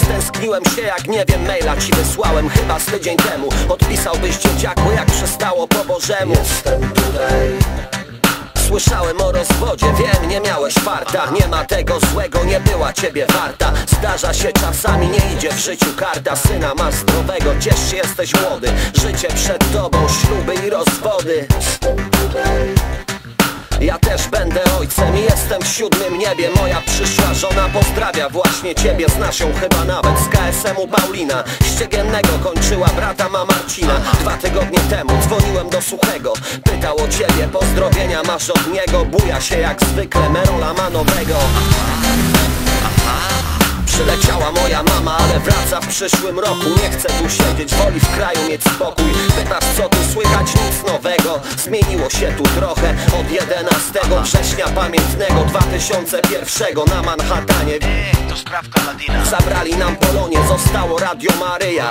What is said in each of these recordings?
Tęskniłem się jak nie wiem, maila ci wysłałem chyba z tydzień temu. Odpisałbyś dzieciaku jak przestało po Bożemu. Jestem tutaj. Słyszałem o rozwodzie, wiem, nie miałeś farta. Nie ma tego złego, nie była ciebie warta. Zdarza się czasami, nie idzie w życiu karta. Syna masz zdrowego, ciesz się, jesteś młody. Życie przed tobą, śluby i rozwody ja też będę ojcem i jestem w siódmym niebie. Moja przyszła żona pozdrawia właśnie ciebie Znasz ją chyba nawet z KSM-u Paulina. Ściegiennego kończyła brata ma Marcina. Dwa tygodnie temu dzwoniłem do Suchego. Pytał o ciebie, pozdrowienia masz od niego. Buja się jak zwykle, Merola ma nowego Przyleciała moja mama, ale wraca w przyszłym roku. Nie chce tu siedzieć, woli w kraju mieć spokój. Pytasz co tu słychać, nic nowego. Zmieniło się tu trochę od 11 września pamiętnego 2001 na Manhattanie. To sprawka Ladina Zabrali nam Polonię, zostało Radio Maryja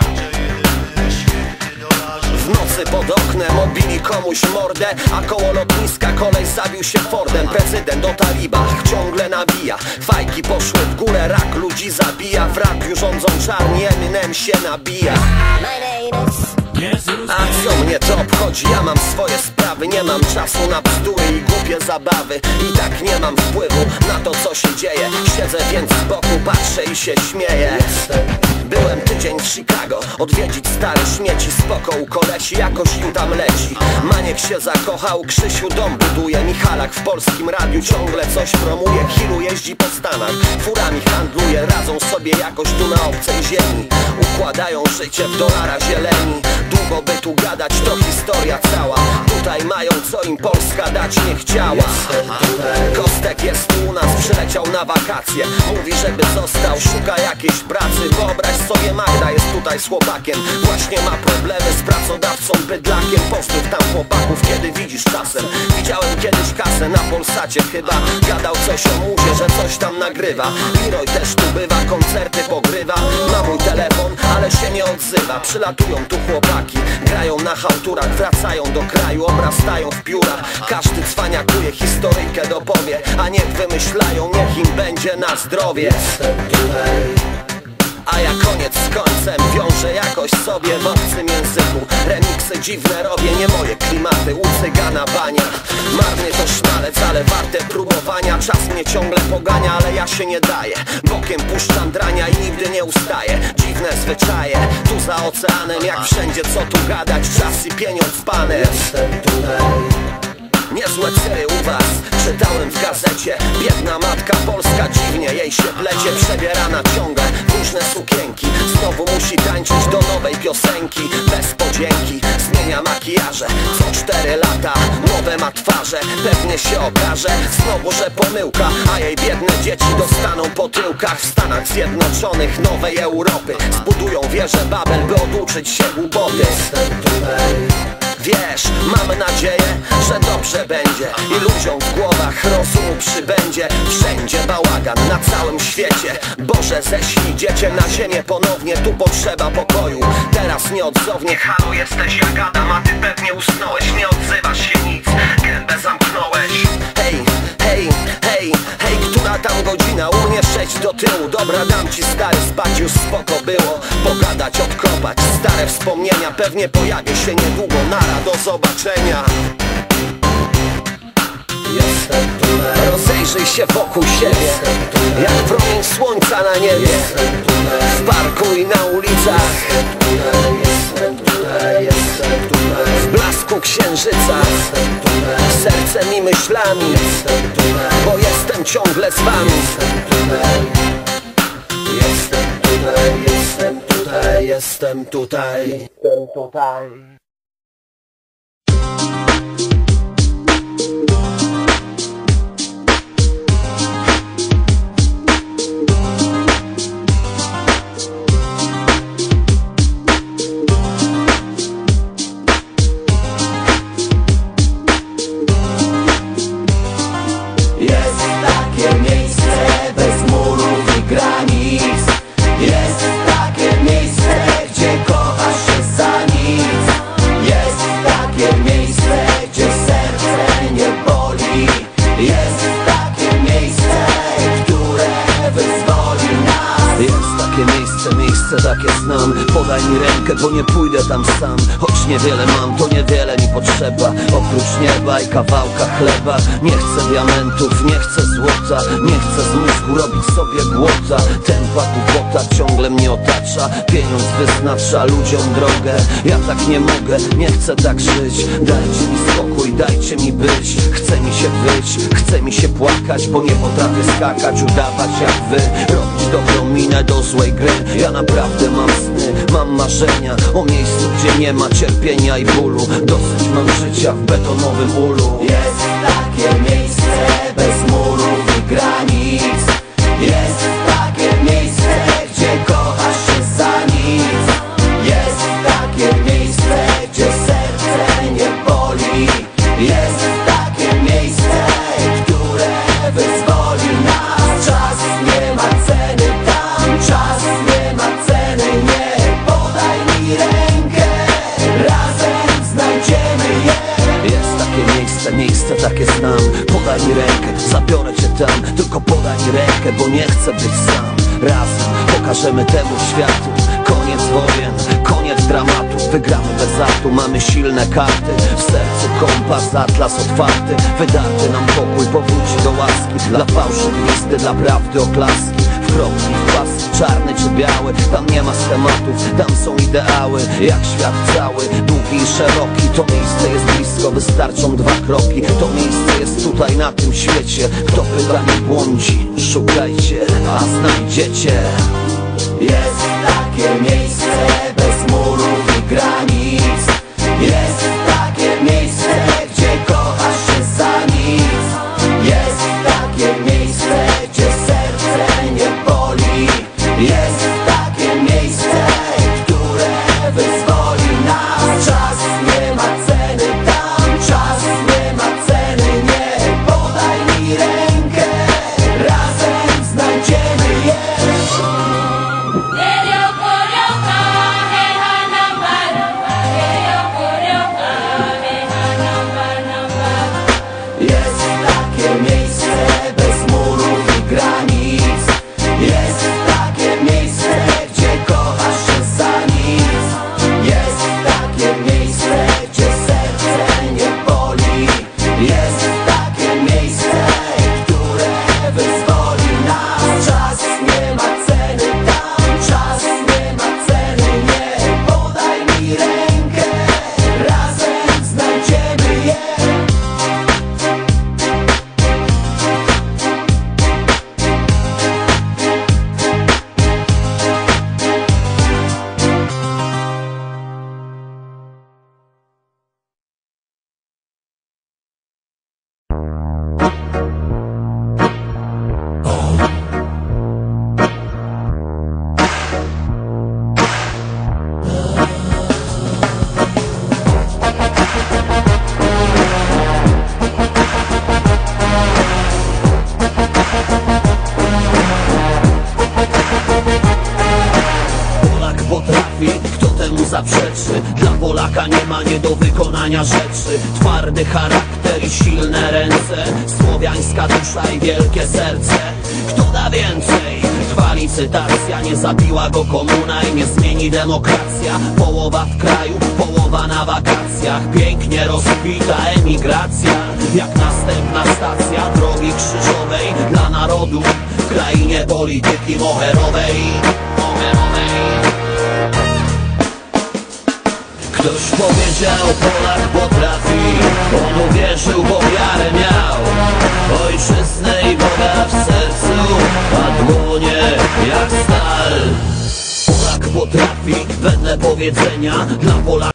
w nocy pod oknem obili komuś mordę A koło lotniska kolej zabił się Fordem. Prezydent o talibach ciągle nabija. Fajki poszły w górę, rak ludzi zabija. W radiu rządzą czarni, Eminem się nabija. A co mnie to obchodzi? Ja mam swoje sprawy Nie mam czasu na bzdury i głupie zabawy. I tak nie mam wpływu na to co się dzieje. Siedzę więc z boku, patrzę i się śmieję Byłem tydzień w Chicago. Odwiedzić stare śmieci Spoko u kolesi, jakoś im tam leci. Maniek się zakochał, Krzysiu dom buduje. Michalak w polskim radiu ciągle coś promuje. Hiru jeździ po Stanach, furami handluje. Radzą sobie jakoś tu na obcej ziemi. Układają życie w dolara zieleni. Długo by tu gadać, to historia cała. Tutaj mają co im Polska dać nie chciała Kostek jest u nas, przyleciał na wakacje. Mówi, żeby został, szuka jakiejś pracy. Wyobraź sobie Magda jest tutaj z chłopakiem. Właśnie ma problemy z pracodawcą bydlakiem. Pozdrów tam chłopaków, kiedy widzisz czasem. Widziałem kiedyś kasę na Polsacie. Chyba Gadał coś o muzie, że coś tam nagrywa. Leroy też tu bywa, koncerty pogrywa. Ma mój telefon, ale się nie odzywa. Przylatują tu chłopaki, grają na hałturach Wracają do kraju, obrastają w piórach. Każdy cwaniakuje, historyjkę dopowie A niech wymyślają, niech im będzie na zdrowie. Jestem tutaj a ja koniec z końcem wiążę jakoś sobie w obcym języku. Remiksy dziwne robię, nie moje klimaty U cygana bania. Marny to szmalec, ale warte próbowania. Czas mnie ciągle pogania, ale ja się nie daję. Bokiem puszczam drania i nigdy nie ustaję. Dziwne zwyczaje, tu za oceanem Jak wszędzie co tu gadać, czas i pieniądz panem. Jestem tutaj. Niezłe cery u was Czytałem w gazecie. Biedna matka polska dziwnie jej się plecie. Przebierana ciągle sukienki Znowu musi tańczyć do nowej piosenki. Bez podzięki Zmienia makijaże. Co cztery lata Nowe ma twarze. Pewnie się okaże Znowu, że pomyłka A jej biedne dzieci dostaną po tyłkach. W Stanach Zjednoczonych Nowej Europy Zbudują wieżę Babel By oduczyć się głupoty. Jestem tutaj Wiesz, mam nadzieję, że dobrze będzie I ludziom w głowach rozumu przybędzie. Wszędzie bałagan, na całym świecie. Boże, ześlij dziecię na ziemię ponownie Tu potrzeba pokoju, teraz nieodzownie Halo, jesteś jak Adam, a ty pewnie usnąłeś. Nie odzywasz się nic, gębę zamknąłeś. Hej, hej, która tam godzina? Umiesz sześć do tyłu. Dobra, dam ci stary spać, już spoko było. Pogadać, odkopać, stare wspomnienia. Pewnie pojawię się niedługo, nara, do zobaczenia. Rozejrzyj się wokół siebie Jak promień słońca na niebie. W parku i na ulicach. W blasku księżyca. Sercem i myślami. Bo jestem ciągle z wami. Jestem tutaj, jestem tutaj, jestem tutaj. Jestem tutaj bo nie pójdę tam sam. Choć niewiele mam, to niewiele mi potrzeba. Oprócz nieba i kawałka chleba. Nie chcę diamentów, nie chcę złota. Nie chcę z mózgu robić sobie błota. Tempa głupota ciągle mnie otacza. Pieniądz wyznacza ludziom drogę. Ja tak nie mogę, nie chcę tak żyć. Dajcie mi spokój, dajcie mi być. Chce mi się wyć, chce mi się płakać Bo nie potrafię skakać, udawać jak wy. Robić dobrą minę do złej gry. Ja naprawdę mam sny, mam marzenia. O miejscu, gdzie nie ma cierpienia i bólu. Dosyć mam życia w betonowym ulu. Jest takie miejsce bez murów i zabiorę cię tam Tylko podaj mi rękę, bo nie chcę być sam. Razem pokażemy temu światu. Koniec wojen, koniec dramatu. Wygramy bez atu, mamy silne karty. W sercu kompas, atlas otwarty. Wydarty nam pokój, powróci do łaski. Dla fałszu gwiazdy, dla prawdy oklaski W kropki, w pas, czarny czy biały Tam nie ma schematów, tam są ideały Jak świat cały, długi i szeroki To miejsce jest blisko, wystarczą dwa kroki. To miejsce jest tutaj na tym świecie. Kto pyta nie błądzi, szukajcie, a znajdziecie. Jest takie miejsce bez murów i granic. Jest Polaka nie ma nie do wykonania rzeczy. Twardy charakter i silne ręce. Słowiańska dusza i wielkie serce. Kto da więcej? Trwa licytacja, nie zabiła go komuna i nie zmieni demokracja. Połowa w kraju, połowa na wakacjach. Pięknie rozkwita emigracja. Jak następna stacja drogi krzyżowej Dla narodu w krainie polityki moherowej. Moherowej Ktoś powiedział, Polak potrafi. On uwierzył, bo wiarę miał. Ojczyznę i Boga w sercu A dłonie jak stal. Polak potrafi, wedle powiedzenia Dla Polaka